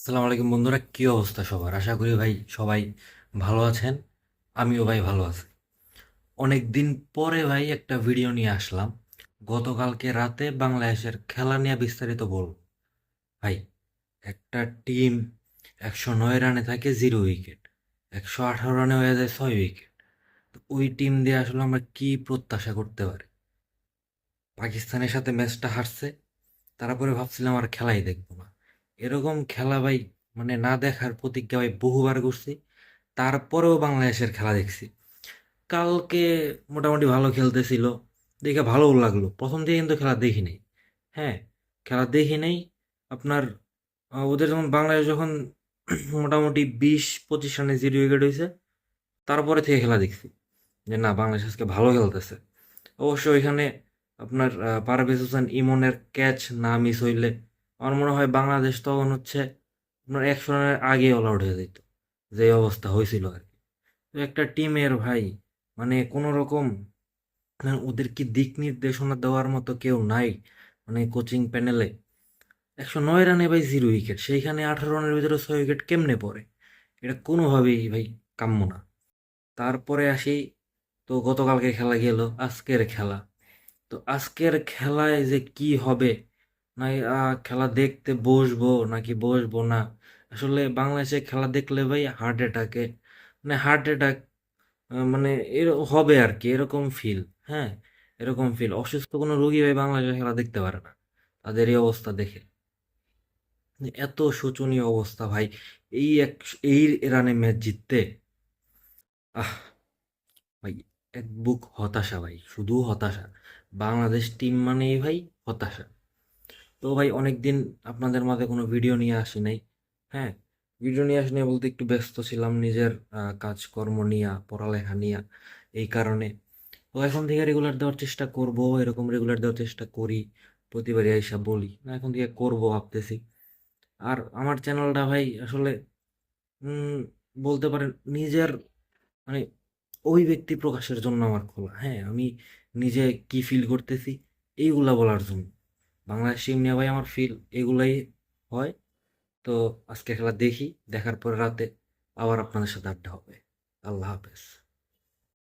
আসসালামু আলাইকুম বন্ধুরা, কী অবস্থা সবার? আশা করি ভাই সবাই ভালো আছেন, আমিও ভাই ভালো আছি। অনেক দিন পরে ভাই একটা ভিডিও নিয়ে আসলাম, গতকালকে রাতে বাংলাদেশের খেলা নিয়ে বিস্তারিত বলব। ভাই, একটা টিম একশো নয় রানে থাকে জিরো উইকেট একশো আঠারো রানে হয়ে যায় ছয় উইকেট তো ওই টিম দিয়ে আসলে আমরা কি প্রত্যাশা করতে পারি? পাকিস্তানের সাথে ম্যাচটা হারছে, তারপরে ভাবছিলাম আর খেলাই দেখব না। এরকম খেলা ভাই মানে না দেখার প্রতিজ্ঞা ভাই বহুবার করছি। তারপরেও বাংলাদেশের খেলা দেখছি। কালকে মোটামুটি ভালো খেলতেছিল, দেখে ভালোও লাগল। প্রথম দিকে কিন্তু খেলা দেখি নাই। হ্যাঁ খেলা দেখি নাই। আপনার ওদের যখন বাংলাদেশ যখন মোটামুটি বিশ, পঁচিশ রানে জিরো উইকেট হয়েছে, তারপরে থেকে খেলা দেখছি। যে না, বাংলাদেশ আজকে ভালো খেলতেছে। অবশ্য ওইখানে আপনার পারভেজ হোসেন ইমনের ক্যাচ না মিস হইলে আমার মনে হয় বাংলাদেশ তখন হচ্ছে আপনার একশো রানের আগে অল আউট হয়ে যেত। যে অবস্থা হয়েছিল আর কি। তো একটা টিমের ভাই মানে কোনো রকম মানে ওদের কি দিক নির্দেশনা দেওয়ার মতো কেউ নাই মানে কোচিং প্যানেলে একশো নয় রানে ভাই জিরো উইকেট সেইখানে আঠারো রানের ভিতরে ছয় উইকেট কেমনে পড়ে? এটা কোনোভাবেই ভাই কাম্য না। তারপরে আসি, তো গতকালকে খেলা গেল, আজকের খেলা। তো আজকের খেলায় যে কি হবে না খেলা দেখতে বসবো নাকি বসবো না? আসলে বাংলাদেশে খেলা দেখলে ভাই হার্ট অ্যাটাকে মানে হার্ট অ্যাটাক মানে এর, হবে আর কি এরকম ফিল হ্যাঁ? এরকম ফিল অসুস্থ কোনো রোগী ভাই বাংলাদেশে খেলা দেখতে পারে না, তাদের এই অবস্থা দেখে। এত শোচনীয় অবস্থা ভাই, এই এক, এই রানে ম্যাচ জিততে, আহ, ভাই এক বুক হতাশা ভাই, শুধু হতাশা। বাংলাদেশ টিম মানেই ভাই হতাশা। তো ভাই অনেক দিন আপনাদের মাঝে কোনো ভিডিও নিয়ে আসি নাই। হ্যাঁ ভিডিও নিয়ে আসি নাই বলতে একটু ব্যস্ত ছিলাম নিজের কাজকর্ম নিয়া, পড়ালেখা নিয়া এই কারণে। তো এখন থেকে রেগুলার দেওয়ার চেষ্টা করব, এরকম রেগুলার দেওয়ার চেষ্টা করি, প্রতিবারই আইসা বলি। না, এখন থেকে করব ভাবতেছি। আর আমার চ্যানেলটা ভাই আসলে বলতে পারেন নিজের মানে ওই ব্যক্তি প্রকাশের জন্য আমার খোলা। হ্যাঁ আমি নিজে কি ফিল করতেছি, এইগুলা বলার জন্য। বাংলাদেশ টিম নিয়ে ভাই আমার ফিল এগুলাই হয়। তো আজকে খেলা দেখি, দেখার পরে রাতে আবার আপনাদের সাথে আড্ডা হবে। আল্লাহ হাফেজ।